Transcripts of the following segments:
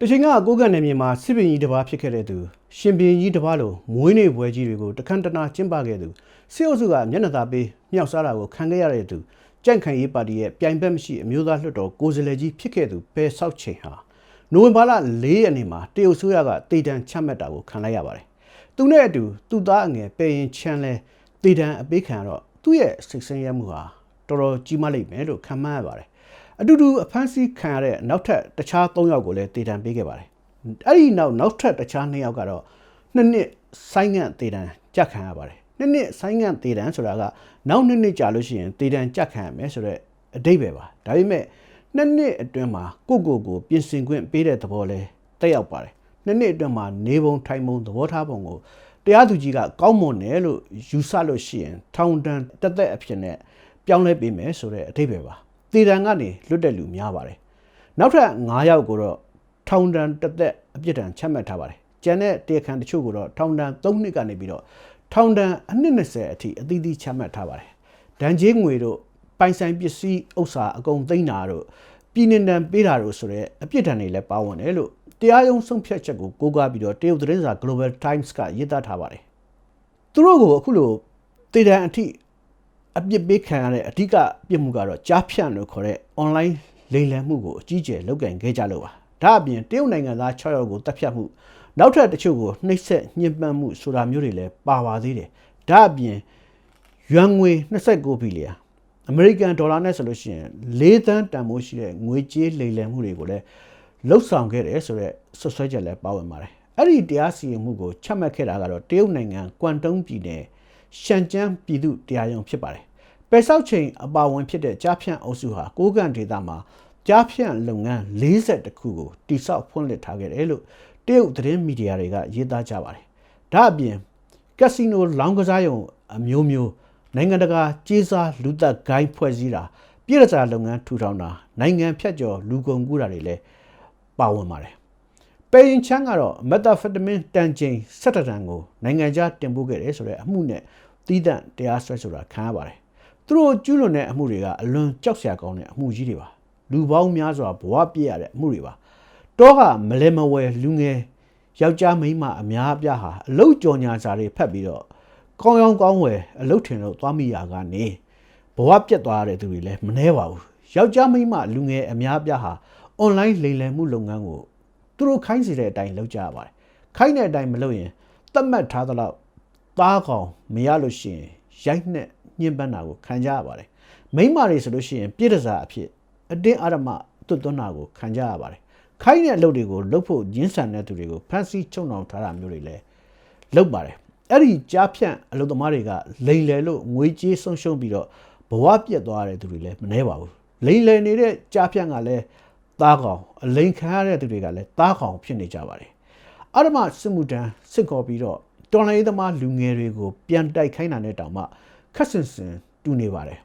တချိန်ကကိုကန့်နယ်မြေမှာစစ်ပင်ကြီးတစ်ပါးဖြစ်ခဲ့တဲ့သူရှင်ပင်ကြီးတစ်ပါးလိုမွေးနေ့ပွဲကြီးတွေကိုတခန့်တနာကျင်းပခဲ့သူစစ်အုပ်စုကမျက်နှာသာပေးမြောက်စားတာကိုခံခဲ့ရတဲ့သူကြန့်ခိုင်ရေးပါတီရဲ့ပြိုင်ဘက်မရှိအမျိုးသားလွှတ်တော်ကိုယ်စားလှယ်ကြီးဖြစ်ခဲ့သူပဲဆောက်ချိန်ဟာနိုဝင်ဘာလ၄ရက်နေ့မှာတရုတ်ဆိုရကတေတံချမှတ်တာကိုခံလိုက်ရပါတယ်။သူနဲ့အတူသူ့သားအငယ်ပေရင်ချမ်းလဲတေတံအပေးခံရတော့သူ့ရဲ့စိတ်ဆင်းရဲမှုဟာတော်တော်ကြီးမားလိမ့်မယ်လို့ခံမှန်းရပါတယ်။ အတူတူအဖမ်းဆီးခံရတဲ့နောက်ထပ်တခြား၃ယောက်ကိုလည်းတေတံပေးခဲ့ပါတယ်။အဲ့ဒီနောက်နောက်ထပ်တခြား၂ယောက်ကတော့နှစ်နှစ်ဆိုင်းငံ့တေတံကြက်ခံရပါတယ်။နှစ်နှစ်ဆိုင်းငံ့တေတံဆိုတာကနောက်နှစ်နှစ်ကြာလို့ရှိရင်တေတံကြက်ခံရမယ်ဆိုတော့အတိတ်ပဲပါ။ဒါပေမဲ့နှစ်နှစ်အတွင်းမှာကိုကိုကိုပြင်ဆင်ခွင့်ပေးတဲ့သဘောလဲတက်ရောက်ပါတယ်နှစ်နှစ်အတွင်းမှာနေပုံထိုင်ပုံသဘောထားပုံကိုတရားသူကြီးကကောင်းမွန်တယ်လို့ယူဆလို့ရှိရင်ထောင်တန်းတက်သက်အဖြစ်နဲ့ပြောင်းလဲပေးမယ်ဆိုတဲ့အထိပ္ပယ်ပါ တည်တံကနေလွတ်တဲ့လူများပါတယ်နောက်ထပ်9ယောက်ကိုတော့ထောင်တန်းတက်သက်အပြစ်ဒဏ်ချမှတ်ထားပါတယ်ကျန်တဲ့တရားခံတချို့ကိုတော့ထောင်တန်း3နှစ်ကနေပြီးတော့ထောင်တန်းအနှစ်20အထိအသီးသီးချမှတ်ထားပါတယ်ဒဏ်ကြေးငွေတို့ပိုင်ဆိုင်ပစ္စည်းဥစ္စာအကုန်သိမ်းတာတို့ပြည်နှင်တံပေးတာတို့ဆိုတဲ့အပြစ်ဒဏ်တွေလည်းပါဝင်တယ်လို့တရားရုံးဆုံးဖြတ်ချက်ကိုကိုးကားပြီးတော့တရုတ်သတင်းစာ Global Times ကရေးသားထားပါတယ်။သူတို့ကိုအခုလိုတည်တံအထိ အပြစ်ပေးခံရတဲ့အဓိကပြစ်မှုကတော့ကြားဖြန့်လို့ခေါ်တဲ့ online လိမ်လည်မှုကိုအကြီးကျယ်လုပ်ကင်ခဲ့ကြလို့ပါ။ဒါအပြင်တရုတ်နိုင်ငံသား6ယောက်ကိုတပ်ဖြတ်မှုနောက်ထပ်တချို့ကိုနှိပ်စက်ညှဉ်းပန်းမှုဆိုတာမျိုးတွေလည်းပါပါသေးတယ်။ဒါအပြင်ယွမ်ငွေ29ဘီလီယံအမေရိကန်ဒေါ်လာနဲ့ဆိုလို့ရှိရင်၄သန်းတန်ဖိုးရှိတဲ့ငွေကြေးလိမ်လည်မှုတွေကိုလည်းလှုပ်ဆောင်ခဲ့တယ်ဆိုတော့ဆွဆွဲချက်လည်းပါဝင်ပါတယ်အဲ့ဒီတရားစီရင်မှုကိုချမှတ်ခဲ့တာကတော့တရုတ်နိုင်ငံကွမ်တုံးပြည်နယ် ရှန်ကျန်းပြည်သူတရားရုံးဖြစ်ပါတယ်ပယ်ဆောက်ချိန်အပါဝင်ဖြစ်တဲ့ကြားဖြန့်အုပ်စုဟာကိုးကန်ဒေသမှာကြားဖြန့်လုပ်ငန်း40ခုကိုတိစောက်ဖွင့်လှစ်ထားခဲ့တယ်လို့တရုတ်သတင်းမီဒီယာတွေကရေးသားကြပါတယ်ဒါအပြင်ကက်စီနိုလောင်းကစားရုံအမျိုးမျိုးနိုင်ငံတကာကြေးစားလူသက်ဂိုင်းဖွဲ့စည်းတာပြည်ရစာလုပ်ငန်းထူထောင်တာနိုင်ငံဖြတ်ကျော်လူကုန်ကူးတာတွေလည်းပါဝင်ပါတယ်။ ပေရင်ချန်းကတော့မက်တာဖက်တမင်တန်ချိန်17တန်ကိုနိုင်ငံခြားတင်ပို့ခဲ့တယ်ဆိုတဲ့အမှုနဲ့တီးတန့်တရားစွဲဆိုတာခံရပါတယ်။သူတို့ကျူးလွန်တဲ့အမှုတွေကအလွန်ကြောက်စရာကောင်းတဲ့အမှုကြီးတွေပါ။လူပေါင်းများစွာဘဝပြည့်ရတဲ့အမှုတွေပါ။တောကမလဲမဝဲလူငယ်ယောက်ျားမိန်းမအများအပြားဟာအလုတ်ကြော်ညာစာတွေဖတ်ပြီးတော့ကောင်းရောင်းကောင်းဝယ်အလုတ်ထင်လို့သွားမိရကနေဘဝပြတ်သွားတဲ့သူတွေလည်းမနှဲပါဘူးယောက်ျားမိန်းမလူငယ်အများပြားဟာ online လိမ်လည်မှုလုပ်ငန်းကို သူတို့ခိုင်းစီတဲ့အတိုင်းလုပ်ကြရပါတယ်ခိုင်းတဲ့အတိုင်းမလုပ်ရင်သတ်မှတ်ထားသလောက်သားကောင်မရလို့ရှိရင်ရိုက်နှက်ညှဉ်းပန်းတာကိုခံကြရပါတယ်မိန်းမတွေဆိုလို့ရှိရင်ပြည့်တစားအဖြစ်အတင်းအဓမ္မတွတ်သွန်းတာကိုခံကြရပါတယ်ခိုင်းတဲ့အလုပ်တွေကိုလုပ်ဖို့ရင်းဆန်တဲ့သူတွေကိုဖမ်းဆီးချုပ်နှောင်ထားတာမျိုးတွေလည်းလုပ်ပါတယ်အဲ့ဒီကြားဖြန့်အလုပ်သမားတွေကလိန်လယ်လို့ငွေကြေးဆုံးရှုံးပြီးတော့ဘဝပြတ်သွားတဲ့သူတွေလည်းမနှဲပါဘူးလိန်လယ်နေတဲ့ကြားဖြန့်ကလည်း သားကောင်အလိန်ခံရတဲ့သူတွေကလည်းသားကောင်ဖြစ်နေကြပါတယ်အရမစစ်မှုတန်းစစ်ကော်ပြီးတော့တော်လိုင်းသမားလူငယ်တွေကိုပြန်တိုက်ခိုင်းတာနဲ့တောင်မှခက်ဆင်ဆင်တူနေပါတယ်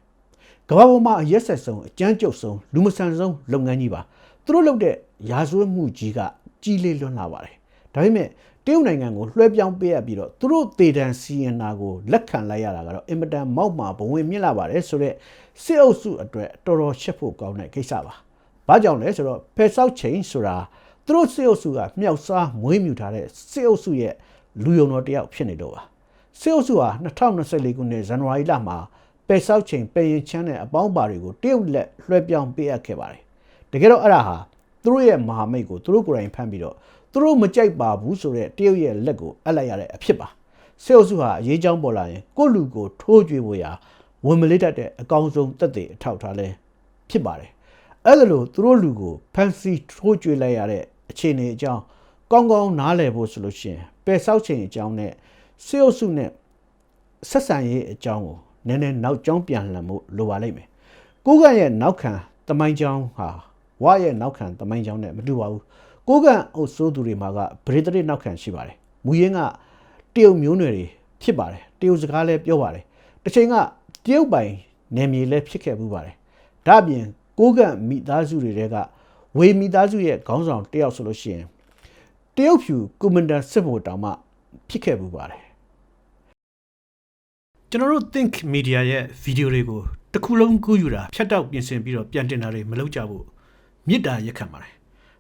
ကမ္ဘာပေါ်မှာအရက်ဆက်ဆုံးအကြမ်းကြုတ်ဆုံးလူမဆန်ဆုံးလုပ်ငန်းကြီးပါသူတို့လုပ်တဲ့ရာဇဝတ်မှုကြီးကကြီးလေးလွန်းလာပါတယ်ဒါပေမဲ့တရုတ်နိုင်ငံကိုလွှဲပြောင်းပေးရပြီးတော့သူတို့တေတံစီရင်တာကိုလက်ခံလိုက်ရတာကတော့အင်မတန်မောက်မာဘဝင်မြင့်လာပါတယ်ဆိုတော့စစ်အုပ်စုအတွက်တော်တော်ရှက်ဖို့ကောင်းတဲ့ကိစ္စပါ။ ဘာကြောင့်လဲဆိုတော့ဖယ်ဆောက်ချိန်ဆိုတာသူတို့စစ်အုပ်စုကမြောက်စားမွေးမြူထားတဲ့စစ်အုပ်စုရဲ့လူယုံတော်တယောက်ဖြစ်နေတော့ပါ။စစ်အုပ်စုဟာ2024ခုနှစ်ဇန်နဝါရီလမှာပယ်ဆောက်ချိန်ပယ်ရင်ချမ်းတဲ့အပေါင်းပါတွေကိုတရုတ်လက်လွှဲပြောင်းပေးအပ်ခဲ့ပါတယ်။တကယ်တော့အဲ့ဒါဟာသူတို့ရဲ့မဟာမိတ်ကိုသူတို့ကိုယ်တိုင်ဖမ်းပြီးတော့သူတို့မကြိုက်ပါဘူးဆိုတဲ့တရုတ်ရဲ့လက်ကိုအပ်လိုက်ရတဲ့အဖြစ်ပါစေအုပ်စုဟာအရေးချောင်းပေါ်လာရင်ကိုလူကိုထိုးကြွေးဖို့ရာဝင်မလေးတတ်တဲ့အကောင်းဆုံးတက်တဲ့အထောက်ထားလဲဖြစ်ပါတယ် အဲ့ဒါလို့သူတို့လူကိုဖန်စီထိုးကြွေးလိုက်ရတဲ့အခြေအနေအကြောင်းကောင်းကောင်းနားလည်ဖို့ဆိုလို့ရှိရင်ပယ်ဆောက်ချိန်အကြောင်းနဲ့စေအုပ်စုနဲ့ဆက်ဆံရေးအကြောင်းကိုနည်းနည်းနောက်ကျောင်းပြန်လှန်မှုလိုပါလိမ့်မယ်ကိုကရဲ့နောက်ခံတမိုင်းကျောင်းဟာဝါရဲ့နောက်ခံတမိုင်းကျောင်းနဲ့မတူပါဘူးကိုကန့်အုပ်စိုးသူတွေမှာကဗြိတိန်နောက်ခံရှိပါတယ်မူရင်းကတရုတ်မျိုးနွယ်တွေဖြစ်ပါတယ်တရုတ်စကားလည်းပြောပါတယ်တစ်ချိန်ကတရုတ်ပိုင်နယ်မြေလည်းဖြစ်ခဲ့မှုပါတယ်ဒါ့အပြင် ကိုကန့်မိသားစုတွေကဝေမိသားစုရဲ့ခေါင်းဆောင်တယောက်ဆိုလို့ရှိရင်တရုတ်ဖြူကွန်မန်ဒါစစ်ဗိုလ်တောင်မှဖြစ်ခဲ့မှုပါတယ်ကျွန်တော်တို့ think media ရဲ့ဗီဒီယိုတွေကိုတစ်ခုလုံးကူးယူတာဖြတ်တောက်ပြင်ဆင်ပြီးတော့ပြန်တင်တာတွေမလုပ်ကြဘူးမြစ်တာရက်ခံပါတယ်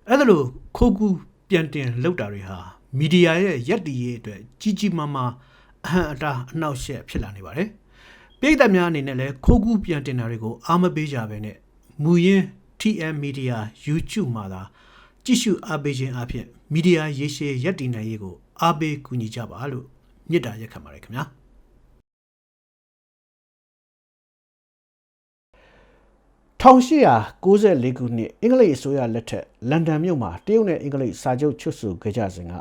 အဲ့ဒါလို့ခိုးကူးပြန်တင်လောက်တာတွေဟာမီဒီယာရဲ့ရက်တီရေးအတွက်ကြီးကြီးမားမားအဟံအတာအနှောက်အယှက်ဖြစ်လာနေပါတယ်ပြည်သက်များအနေနဲ့လည်းခိုးကူးပြန်တင်တာတွေကိုအားမပေးကြဘဲနဲ့ မူရင်း TM Media YouTube မှာသာကြည့်ရှုအားပေးခြင်းအပြင်မီဒီယာရေရှည်ရက်တည်နိုင်ရေးကိုအားပေးကူညီကြပါလို့မြစ်တာရက်ခံပါတယ်ခင်ဗျာ1894ခုနှစ်အင်္ဂလိပ်အစိုးရလက်ထက်လန်ဒန်မြို့မှာတရုတ်နဲ့အင်္ဂလိပ်စာချုပ်ချွတ်ဆိုခဲ့ကြစဉ်က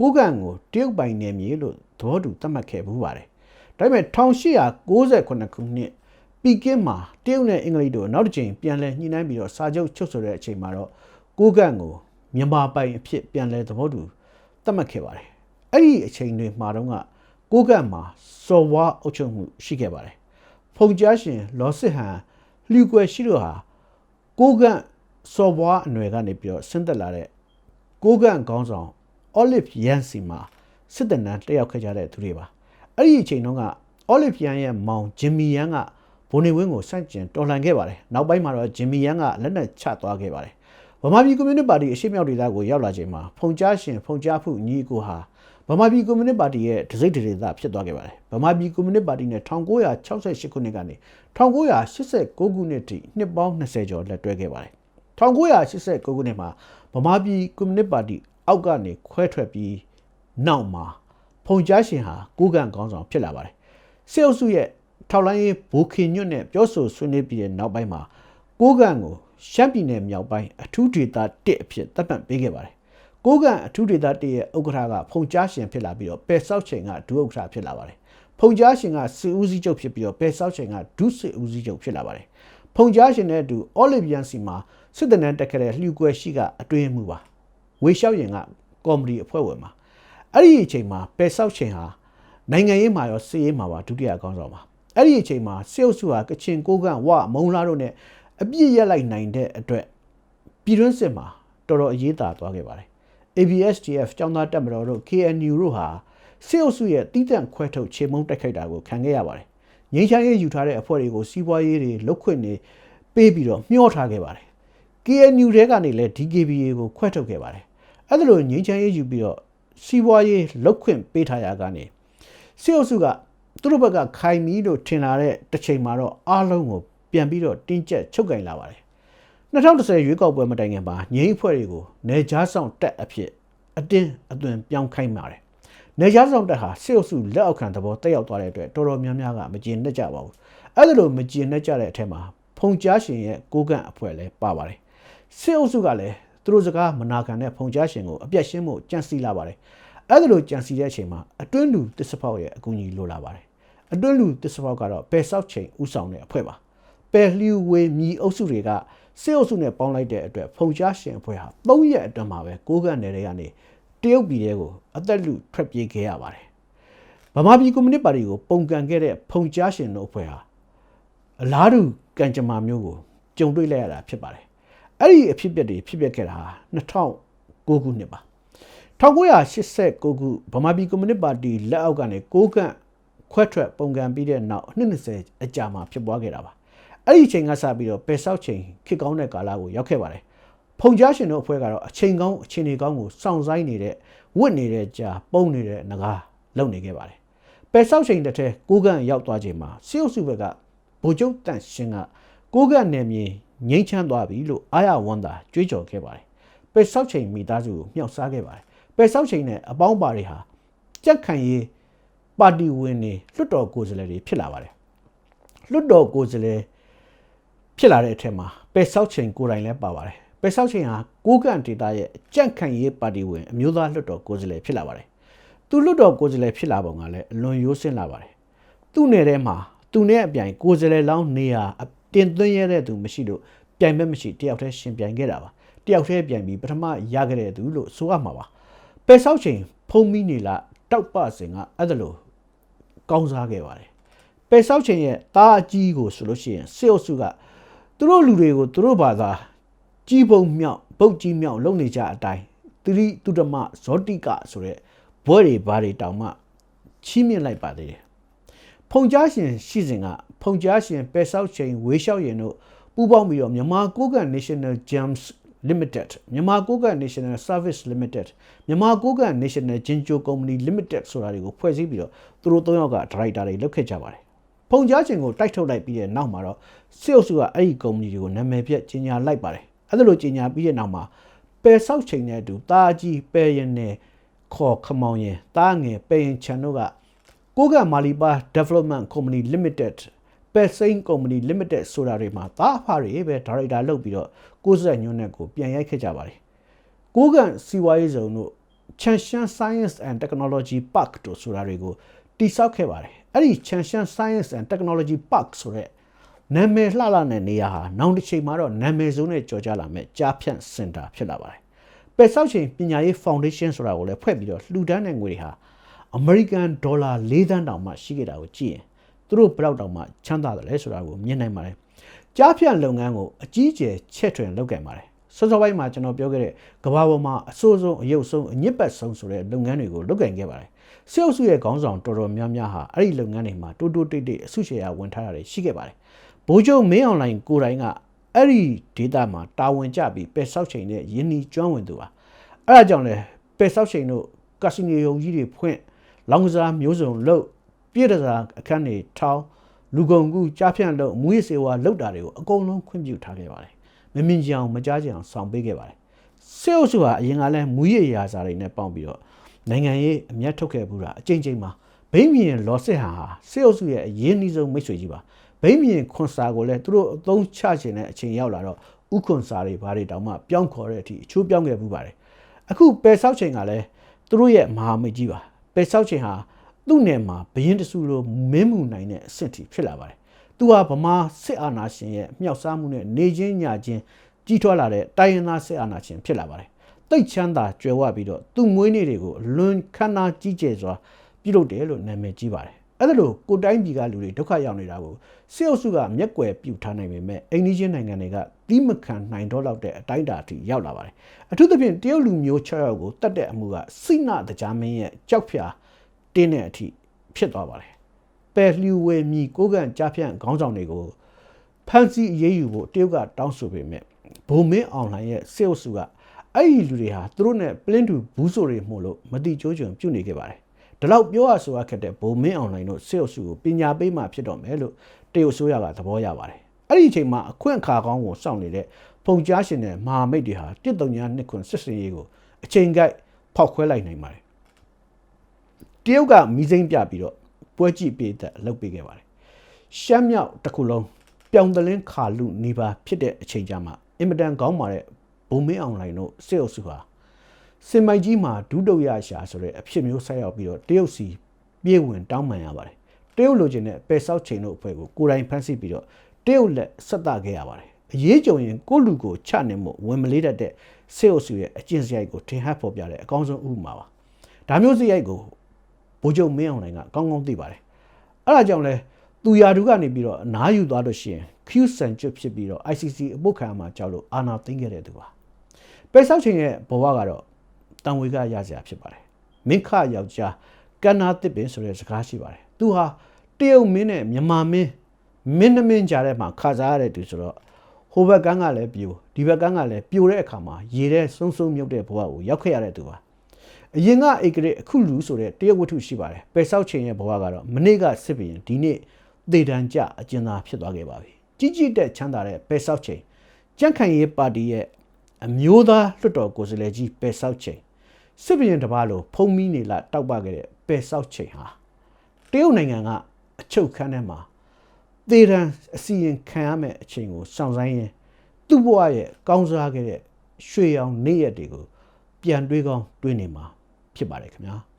ကိုကန်ကိုတရုတ်ပိုင်နယ်မြေလို့သဘောတူသတ်မှတ်ခဲ့ဘူးပါတယ်။ဒါပေမဲ့1898ခုနှစ် ပီကင်းမှာတရုတ်နဲ့အင်္ဂလိပ်တို့နောက်တစ်ချိန်ပြန်လည်ညှိနှိုင်းပြီးတော့စာချုပ်ချုပ်ဆိုတဲ့အချိန်မှာတော့ကိုကန်ကိုမြန်မာပိုင်အဖြစ်ပြန်လည်သဘောတူသတ်မှတ်ခဲ့ပါတယ်။အဲ့ဒီအချိန်တွေမှာတော့ကိုကန်မှာစော်ဝါအုပ်ချုပ်မှုရှိခဲ့ပါတယ်။ဖုန်ကြားရှင်လောစစ်ဟန်လှူကွယ်ရှိတို့ဟာကိုကန့်စော်ဘွားအနွယ်ကနေပြီးတော့ဆင်းသက်လာတဲ့ကိုကန့်ခေါင်းဆောင် Olive Yan စီမှာစစ်တပ်နန်းတက်ရောက်ခဲ့ကြတဲ့သူတွေပါအဲ့ဒီအချိန်တုန်းက Olive Yan ရဲ့မောင်ဂျင်မီယန်က ဘိုနေဝင်းကိုစန့်ကျင်တော်လှန်ခဲ့ပါတယ်နောက်ပိုင်းမှာတော့ဂျင်မီယန်ကလက်နက်ချသွားခဲ့ပါတယ်ဗမာပြည်ကွန်မြူနတီပါတီအရှိမြောက်ဒေသကိုရောက်လာချိန်မှာဖုန်ကြားရှင်ဖုန်ကြားဖုညီကိုဟာဗမာပြည်ကွန်မြူနတီပါတီရဲ့ဒစိမ့်ဒေသဖြစ်သွားခဲ့ပါတယ်ဗမာပြည်ကွန်မြူနတီပါတီနဲ့1968ခုနှစ်ကနေ1989ခုနှစ်ထိနှစ်ပေါင်း20ကျော်လက်တွဲခဲ့ပါတယ်1989ခုနှစ်မှာဗမာပြည်ကွန်မြူနတီပါတီအောက်ကနေခွဲထွက်ပြီးနောက်မှာဖုန်ကြားရှင်ဟာကိုကန်ကောင်းဆောင်ဖြစ်လာပါတယ်စေအုပ်စုရဲ့ ထောက်လိုင်းရေးဘူခင်ညွတ်နဲ့ပြောဆိုဆွေးနွေးပြီးတဲ့နောက်ပိုင်းမှာကိုကန်ကိုရှမ်းပြည်နယ်မြောက်ပိုင်းအထူးဒေသ1အဖြစ်သတ်မှတ်ပေးခဲ့ပါတယ်ကိုကန်အထူးဒေသ1ရဲ့ဥက္ကဋ္ဌကဖုန်ကြားရှင်ဖြစ်လာပြီးတော့ပယ်ဆောက်ချိန်ကဒုဥက္ကဋ္ဌဖြစ်လာပါတယ်ဖုန်ကြားရှင်ကစစ်ဦးစီးချုပ်ဖြစ်ပြီးတော့ပယ်ဆောက်ချိန်ကဒုစစ်ဦးစီးချုပ်ဖြစ်လာပါတယ်ဖုန်ကြားရှင်နဲ့အတူအော်လီဗီယန်စီမှာစစ်တပ်နဲ့တက်ခဲ့တဲ့လှူကွယ်ရှိကအတွင်းမှုပါဝေလျှောက်ရင်ကကော်မတီအဖွဲ့ဝင်ပါအဲ့ဒီအချိန်မှာပယ်ဆောက်ချိန်ဟာနိုင်ငံရေးမှာရောစစ်ရေးမှာပါဒုတိယအကောင်းဆုံးပါ အဲ့ဒီအချိန်မှာစစ်အုပ်စုဟာကချင်ကိုကန့်ဝမုံလာတို့နဲ့အပြစ်ရက်လိုက်နိုင်တဲ့အတွက်ပြည်တွင်းစစ်မှာတော်တော်အရေးသာသွားခဲ့ပါတယ် ABSDF ကျောင်းသားတပ်မတော်တို့ KNU တို့ဟာစစ်အုပ်စုရဲ့တီးတန့်ခွဲထုတ်ခြေမုံတိုက်ခိုက်တာကိုခံခဲ့ရပါတယ်။ငြိမ်းချမ်းရေးယူထားတဲ့အဖွဲ့တွေကိုစီးပွားရေးတွေလုတ်ခွင့်နေပေးပြီးတော့မျှောထားခဲ့ပါတယ်။ KNU တဲကနေလည်း DKBA ကိုခွဲထုတ်ခဲ့ပါတယ်။အဲ့ဒါလိုငြိမ်းချမ်းရေးယူပြီးတော့စီးပွားရေးလုတ်ခွင့်ပေးထားရကနေစစ်အုပ်စုက သူတို့ဘက်ကခိုင်မီလို့ထင်လာတဲ့တစ်ချိန်မှာတော့အားလုံးကိုပြန်ပြီးတော့တင်းကျပ်ချုပ်ကင်လာပါတယ်2010ရွေးကောက်ပွဲမတိုင်ခင်မှာငြိမ်းအဖွဲ့တွေကိုနေကြားဆောင်တက်အဖြစ်အတင်းအသွင်ပြောင်းခိုင်းပါတယ်နေကြားဆောင်တက်ဟာစစ်အုပ်စုလက်အောက်ခံသဘောတက်ရောက်သွားတဲ့အတွက်တော်တော်များများကမကျေနပ်ကြပါဘူးအဲ့ဒါလိုမကျေနပ်ကြတဲ့အထက်မှာဖုန်ကြားရှင်ရဲ့ကိုကန့်အဖွဲ့လည်းပါပါတယ်စစ်အုပ်စုကလည်းသူတို့စကားမနာခံတဲ့ဖုန်ကြားရှင်ကိုအပြတ်ရှင်းဖို့ကြံစီလာပါတယ်အဲ့ဒါလိုကြံစီတဲ့အချိန်မှာအတွင်းလူတစ္ဆဖောက်ရဲ့အကူအညီလိုလာပါတယ် အတွင်းလူတစ္ဆဖောက်ကတော့ပယ်ဆောက်ချိန်ဥဆောင်တဲ့အဖွဲ့ပါပယ်လျူဝေမြီအုပ်စုတွေကစစ်အုပ်စုနဲ့ပေါင်းလိုက်တဲ့အတွက်ဖုန်ကြားရှင်အဖွဲ့ဟာ၃ရက်အတွင်းမှာပဲကိုးကန့်နယ်တွေကနေတရုတ်ပြည်တွေကိုအသက်လူထွက်ပြေးခဲ့ရပါတယ်ဗမာပြည်ကွန်မြူနတီပါတီကိုပုံကန်ခဲ့တဲ့ဖုန်ကြားရှင်တို့အဖွဲ့ဟာအလားတူကံကြမ္မာမျိုးကိုကြုံတွေ့လိုက်ရတာဖြစ်ပါတယ်အဲ့ဒီအဖြစ်အပျက်တွေဖြစ်ပျက်ခဲ့တာ2009ခုနှစ်ပါ1989ခုဗမာပြည်ကွန်မြူနတီပါတီလက်အောက်ကနေကိုးကန့် ခွဲထွက်ပုံကန်ပြီးတဲ့နောက်နှစ်20အကြာမှာဖြစ်ပွားခဲ့တာပါအဲ့ဒီအချိန်ကစပြီးတော့ပယ်ဆောက်ချိန်ခစ်ကောင်းတဲ့ကာလကိုရောက်ခဲ့ပါတယ်ဖုန်ကြားရှင်တို့အဖွဲ့ကတော့အချိန်ကောင်းအချိန်နေကောင်းကိုစောင့်ဆိုင်နေတဲ့ဝတ်နေတဲ့ကြာပုံနေတဲ့ငကားလုပ်နေခဲ့ပါတယ်ပယ်ဆောက်ချိန်တစ်ထဲကိုကန့်ရောက်သွားချိန်မှာစစ်အုပ်စုဘက်ကဗိုလ်ချုပ်တန့်ရှင်ကကိုကန့်နယ်မြေငိမ့်ချမ်းသွားပြီလို့အာရဝန်တာကြွေးကြော်ခဲ့ပါတယ်ပယ်ဆောက်ချိန်မိသားစုကိုမြှောက်စားခဲ့ပါတယ်ပယ်ဆောက်ချိန်နဲ့အပေါင်းပါတွေဟာကြက်ခံရေး ပါတီဝင်တွေလွတ်တော်ကိုယ်စားလှယ်တွေဖြစ်လာပါတယ်လွတ်တော်ကိုယ်စားလှယ်ဖြစ်လာတဲ့အထက်မှာပယ်ဆောက်ချိန်ကိုယ်တိုင်လည်းပါပါတယ်ပယ်ဆောက်ချိန်ဟာကိုကန့်ဒေတာရဲ့ကြန့်ခိုင်ရေးပါတီဝင်အမျိုးသားလွှတ်တော်ကိုယ်စားလှယ်ဖြစ်လာပါတယ်သူလွှတ်တော်ကိုယ်စားလှယ်ဖြစ်လာပုံကလည်းအလွန်ရိုးစင်းလာပါတယ်သူ့နယ်ထဲမှာသူနဲ့အပြိုင်ကိုယ်စားလှယ်လောင်းနေရာတင်သွင်းရတဲ့သူမရှိလို့ပြိုင်မဲ့မရှိတယောက်တည်းရှင်ပြိုင်ခဲ့တာပါတယောက်တည်းပြိုင်ပြီးပထမရခဲ့တဲ့သူလို့ဆိုရမှာပါပယ်ဆောက်ချိန်ဖုံးမိနေလားတောက်ပစင်ကအဲ့ဒါလို့ ကောင်းစားခဲ့ပါတယ်ပယ်ဆောက်ချိန်ရဲ့တားအကြီးကိုဆိုလို့ရှိရင်စစ်အုပ်စုကသူတို့လူတွေကိုသူတို့ဘာသာကြီးပုံမြောက်ပုတ်ကြီးမြောက်လုပ်နေကြအတိုင်းသတိတုဒ္ဓမဇောတိကဆိုတဲ့ဘွဲတွေဘာတွေတောင်မှချီးမြှင့်လိုက်ပါသေးတယ်ဖုန်ကြားရှင်ရှိစဉ်ကဖုန်ကြားရှင်ပယ်ဆောက်ချိန်ဝေးလျှောက်ရင်တို့ပူးပေါင်းပြီးတော့မြန်မာကိုကန် National Gems Limited မြန်မာကိုကန့် National Service Limited မြန်မာကိုကန့် National ဂျင်ဂျို Company Limited ဆိုတာတွေကိုဖွဲ့စည်းပြီးတော့သူတို့သုံးယောက်ကဒါရိုက်တာတွေလုပ်ခဲ့ကြပါတယ်။ဖုန်ကြားခြင်းကိုတိုက်ထုတ်လိုက်ပြီးတဲ့နောက်မှာတော့စစ်အုပ်စုကအဲ့ဒီကုမ္ပဏီတွေကိုနာမည်ပြက်ကြီးညာလိုက်ပါတယ်။အဲ့ဒါလိုကြီးညာပြီးတဲ့နောက်မှာပယ်ဆောက်ချိန်တဲ့သူတာကြီးပယ်ရင်နဲ့ခေါ်ခမောင်ရင်တာငယ်ပယ်ရင်ချန်တို့ကကိုကန့်မာလီပါ Development Company Limited ပက်စိန်ကုမ္ပဏီ limited ဆိုတာတွေမှာတာအဖတွေပဲဒါရိုက်တာလုပ်ပြီးတော့ကိုးဆက်ညွန်းနဲ့ကိုပြန်ရိုက်ခဲ့ကြပါတယ်။ကိုးကန်စီဝါရေးစုံတို့ Changshan Science and Technology Park တို့ဆိုတာတွေကိုတိစောက်ခဲ့ပါတယ်။အဲ့ဒီ Changshan Science and Technology Park ဆိုတဲ့နာမည်လှလှတဲ့နေရာဟာနောက်တစ်ချိန်မှာတော့နာမည်စုံနဲ့ကြော်ကြားလာမဲ့ကြားဖြန့်စင်တာဖြစ်လာပါတယ်။ပယ်ဆောက်ချိန်ပညာရေး foundation ဆိုတာကိုလည်းဖွဲ့ပြီးတော့လှူဒန်းတဲ့ငွေတွေဟာ American Dollar ၄သန်းတောင်မှရှိခဲ့တာကိုကြည့်ရင် သူတို့ဘယ်လောက်တောင်မှချမ်းသာတယ်လဲဆိုတာကိုမြင်နိုင်ပါတယ်ကြားဖြန့်လုပ်ငန်းကိုအကြီးအကျယ်ချက်ထွင်လုပ်ခဲ့ပါတယ်စောစောပိုင်းမှာကျွန်တော်ပြောခဲ့တဲ့ကဘာပေါ်မှာအဆိုးဆုံးအယုတ်ဆုံးအညစ်ပတ်ဆုံးဆိုတဲ့လုပ်ငန်းတွေကိုလုပ်ကင်ခဲ့ပါတယ်စေအုပ်စုရဲ့ခေါင်းဆောင်တော်တော်များများဟာအဲ့ဒီလုပ်ငန်းတွေမှာတိုးတိုးတိတ်တိတ်အဆုရှယ်ယာဝင်ထားတာတွေရှိခဲ့ပါတယ်ဘိုးချုပ်မင်းအွန်လိုင်းကိုယ်တိုင်ကအဲ့ဒီဒေတာမှာတာဝန်ကျပြီးပယ်ဆောက်ချိန်နဲ့ယင်းနီကျွမ်းဝင်သူပါအဲ့ဒါကြောင့်လဲပယ်ဆောက်ချိန်တို့ကက်စီနိုယုံကြီးတွေဖွင့်လောင်ကစားမျိုးစုံလုပ် ပြည့်တစားအခန်းတွေထောင်းလူကုန်ကူကြားဖြန့်လို့မူရစေဝါလောက်တာတွေကိုအကုန်လုံးခွင့်ပြုထားခဲ့ပါတယ်မမြင်ကြအောင်မကြားကြအောင်ဆောင်ပေးခဲ့ပါတယ်စေအုပ်စုဟာအရင်ကလည်းမူရရာစာတွေနဲ့ပေါင်းပြီးတော့နိုင်ငံရေးအမျက်ထုတ်ခဲ့ဘူးတာအကြိမ်ကြိမ်မှာဗိမြင်လော်စစ်ဟာစေအုပ်စုရဲ့အရေးနှီးဆုံးမိတ်ဆွေကြီးပါဗိမြင်ခွန်စာကိုလည်းသူတို့အသုံးချခြင်းတဲ့အချိန်ရောက်လာတော့ဥခွန်စာတွေဘာတွေတောင်မှပြောင်းခေါ်တဲ့အထိအချိုးပြောင်းခဲ့ဘူးပါတယ်အခုပယ်ဆောက်ချိန်ကလည်းသူတို့ရဲ့မဟာမိတ်ကြီးပါပယ်ဆောက်ချိန်ဟာ သူ့နယ်မှာဘရင်တဆူလိုမင်းမှုနိုင်တဲ့အဆင့်ထိဖြစ်လာပါတယ်။သူဟာဗမာစစ်အာဏာရှင်ရဲ့မြောက်စားမှုနဲ့နေချင်းညချင်းကြီးထွားလာတဲ့တိုင်းရင်းသားစစ်အာဏာရှင်ဖြစ်လာပါတယ်။တိတ်ချမ်းသာကြွယ်ဝပြီးတော့သူ့မွေးနေ့တွေကိုအလွန်ခမ်းနားကြီးကျယ်စွာပြုလုပ်တယ်လို့နာမည်ကြီးပါတယ်။အဲ့ဒါလို့ကိုတိုင်းပြည်ကလူတွေဒုက္ခရောက်နေတာကိုစစ်အုပ်စုကမျက်ကွယ်ပြုထားနိုင်ပေမဲ့အိန္ဒိချင်းနိုင်ငံတွေကတီးမခံနိုင်တော့လောက်တဲ့အတိုင်းအတာအထိရောက်လာပါတယ်။အထူးသဖြင့်တရုတ်လူမျိုး6ယောက်ကိုတတ်တဲ့အမှုကစိနတကြားမင်းရဲ့ကြောက်ဖြာ တင်းတဲ့အထိဖြစ်သွားပါတယ်ပယ်လျူဝေမြီကိုကန့်ကြားဖြန့်ခေါင်းဆောင်တွေကိုဖမ်းဆီးအရေးယူဖို့တရုတ်ကတောင်းဆိုပေမဲ့ဘုံမင်းအောင်လှိုင်ရဲ့စေအုပ်စုကအဲ့ဒီလူတွေဟာသူတို့နဲ့ပလင်းတူဘူးဆိုတွေမှုလို့မတိကျိုးချွန်ပြုနေခဲ့ပါတယ်ဒီလောက်ပြောရဆိုရခက်တဲ့ဘုံမင်းအောင်လှိုင်တို့စေအုပ်စုကိုပညာပေးမှဖြစ်တော့မယ်လို့တရုတ်ဆိုရကသဘောရပါတယ်အဲ့ဒီအချိန်မှာအခွင့်အခါကောင်းကိုစောင့်နေတဲ့ဖုန်ကြားရှင်တဲ့မဟာမိတ်တွေဟာတစ်တုံညာနှစ်ခွန်းစစ်စင်ရေးကိုအချိန်ကိုက်ဖောက်ခွဲလိုက်နိုင်ပါတယ် တရုတ်ကမီးစိမ်းပြပြီးတော့ပွဲကြည့်ပေးတဲ့အလုပ်ပေးခဲ့ပါတယ်ရှမ်းမြောက်တစ်ခုလုံးပြောင်တလင်းခါလူနေပါဖြစ်တဲ့အချိန်ကြမှာအင်မတန်ကောင်းပါတဲ့ဘုံမင်းအောင်လိုင်တို့စစ်အုပ်စုဟာစင်မိုက်ကြီးမှာဒုဒုရရှာဆိုတဲ့အဖြစ်မျိုးဆက်ရောက်ပြီးတော့တရုတ်စီပြေးဝင်တောင်းပန်ရပါတယ်တရုတ်လိုချင်တဲ့ပယ်ဆောက်ချိန်တို့အဖွဲ့ကိုကိုယ်တိုင်ဖမ်းဆီးပြီးတော့တရုတ်လက်ဆက်တခဲ့ရပါတယ်အရေးကြုံရင်ကိုလူကိုချနေမှုဝင်မလေးတတ်တဲ့စစ်အုပ်စုရဲ့အကျင့်စရိုက်ကိုထင်ဟပ်ဖော်ပြတဲ့အကောင်းဆုံးဥပမာပါဒါမျိုးစရိုက်ကိုိုး ချုပ်မင်းအောင်နိုင်ကကောင်းကောင်းသိပါတယ်အဲ့ဒါကြောင့်လဲသူရာထူးကနေပြီးတော့အနားယူသွားလို့ရှိရင် Q ဆန်ကျွတ်ဖြစ်ပြီးတော့ ICC အပုတ်ခံမှာကြောက်လို့အာဏာသိမ်းခဲ့တဲ့သူပါပဲဆောက်ချိန်ရဲ့ဘဝကတော့တန်ဝေကရစရာဖြစ်ပါတယ်မင်းခယောက်ျားကန္နာတစ်ပင်ဆိုတဲ့စကားရှိပါတယ်သူဟာတရုတ်မင်းနဲ့မြန်မာမင်းမင်းနှမင်းကြားထဲမှာခါစားရတဲ့သူဆိုတော့ဟိုဘက်ကန်းကလည်းပြိုဒီဘက်ကန်းကလည်းပြိုတဲ့အခါမှာရေထဲဆုံးဆုံးမြုပ်တဲ့ဘဝကိုရောက်ခဲ့ရတဲ့သူပါ အရင်ကဧကရေအခုလူဆိုတဲ့တရုတ်ဝတ္ထုရှိပါတယ်ပယ်ဆောက်ချိန်ရဲ့ဘဝကတော့မနေ့ကစစ်ပြီးရင်ဒီနေ့သေတံကြအကျဉ်းသားဖြစ်သွားခဲ့ပါပြီကြီးကြီးတက်ချမ်းသာတဲ့ပယ်ဆောက်ချိန်ကြန့်ခိုင်ရေးပါတီရဲ့အမျိုးသားလွှတ်တော်ကိုယ်စားလှယ်ကြီးပယ်ဆောက်ချိန်စစ်ပြီးရင်တပားလို့ဖုံးမီးနေလာတောက်ပခဲ့တဲ့ပယ်ဆောက်ချိန်ဟာတရုတ်နိုင်ငံကအချုပ်ခန်းထဲမှာသေတံအစီရင်ခံရမယ့်အချိန်ကိုစောင့်ဆိုင်းရင်သူ့ဘဝရဲ့ကောင်းစားခဲ့တဲ့ရွှေရောင်နေ့ရက်တွေကိုပြန်တွေးကောင်းတွေးနေမှာ ဖြစ်ပါတယ်ခင်ဗျာ။